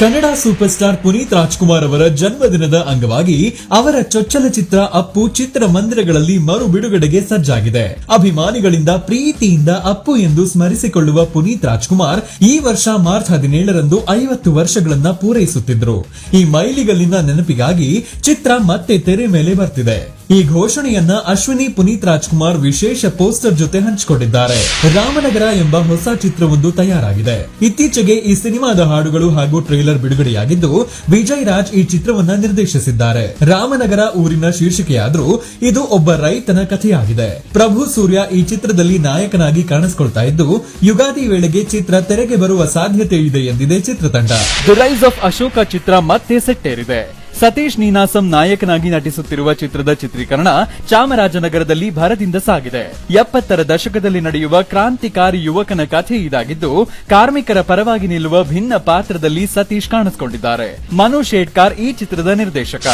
Kannada super star Puneeth Rajkumar ಅವರ ಜನ್ಮದಿನದ ಅಂಗವಾಗಿ ಅವರ ಚೊಚ್ಚಲ ಚಿತ್ರ ಅಪ್ಪು ಚಿತ್ರಮಂದಿರಗಳಲ್ಲಿ ಮರು ಬಿಡುಗಡೆಗೆ ಸಜ್ಜಾಗಿದೆ. ಅಭಿಮಾನಿಗಳಿಂದ ಪ್ರೀತಿಯಿಂದ ಅಪ್ಪು ಎಂದು ಸ್ಮರಿಸಿಕೊಳ್ಳುವ ಪುನೀತ್ ರಾಜ್ಕುಮಾರ್ ಈ ವರ್ಷ ಮಾರ್ಚ್ ಹದಿನೇಳರಂದು ಐವತ್ತು ವರ್ಷಗಳನ್ನ ಪೂರೈಸುತ್ತಿದ್ರು. ಈ ಮೈಲಿಗಲ್ಲಿನ ನೆನಪಿಗಾಗಿ ಚಿತ್ರ ಮತ್ತೆ ತೆರೆ ಮೇಲೆ ಬರ್ತಿದೆ. ಈ ಘೋಷಣೆಯನ್ನ ಅಶ್ವಿನಿ ಪುನೀತ್ ರಾಜ್ಕುಮಾರ್ ವಿಶೇಷ ಪೋಸ್ಟರ್ ಜೊತೆ ಹಂಚಿಕೊಂಡಿದ್ದಾರೆ. ರಾಮನಗರ ಎಂಬ ಹೊಸ ಚಿತ್ರವೊಂದು ತಯಾರಾಗಿದೆ. ಇತ್ತೀಚೆಗೆ ಈ ಸಿನಿಮಾದ ಹಾಡುಗಳು ಹಾಗೂ ಟ್ರೇಲರ್ ಬಿಡುಗಡೆಯಾಗಿದ್ದು ವಿಜಯ್ ರಾಜ್ ಈ ಚಿತ್ರವನ್ನ ನಿರ್ದೇಶಿಸಿದ್ದಾರೆ. ರಾಮನಗರ ಊರಿನ ಶೀರ್ಷಿಕೆಯಾದರೂ ಇದು ಒಬ್ಬ ರೈತನ ಕಥೆಯಾಗಿದೆ. ಪ್ರಭು ಸೂರ್ಯ ಈ ಚಿತ್ರದಲ್ಲಿ ನಾಯಕನಾಗಿ ಕಾಣಿಸಿಕೊಳ್ತಾ ಇದ್ದು, ಯುಗಾದಿ ವೇಳೆಗೆ ಚಿತ್ರ ತೆರೆಗೆ ಬರುವ ಸಾಧ್ಯತೆ ಇದೆ ಎಂದಿದೆ ಚಿತ್ರತಂಡ. ದಿ ರೈಸ್ ಆಫ್ ಅಶೋಕ ಚಿತ್ರ ಮತ್ತೆ ಸೆಟ್ಟೇರಿದೆ. ಸತೀಶ್ ನೀನಾಸಂ ನಾಯಕನಾಗಿ ನಟಿಸುತ್ತಿರುವ ಚಿತ್ರದ ಚಿತ್ರೀಕರಣ ಚಾಮರಾಜನಗರದಲ್ಲಿ ಭರದಿಂದ ಸಾಗಿದೆ. ಎಪ್ಪತ್ತರ ದಶಕದಲ್ಲಿ ನಡೆಯುವ ಕ್ರಾಂತಿಕಾರಿ ಯುವಕನ ಕಥೆ ಇದಾಗಿದ್ದು, ಕಾರ್ಮಿಕರ ಪರವಾಗಿ ನಿಲ್ಲುವ ಭಿನ್ನ ಪಾತ್ರದಲ್ಲಿ ಸತೀಶ್ ಕಾಣಿಸಿಕೊಂಡಿದ್ದಾರೆ. ಮನು ಶೇಟ್ಕಾರ್ ಈ ಚಿತ್ರದ ನಿರ್ದೇಶಕ.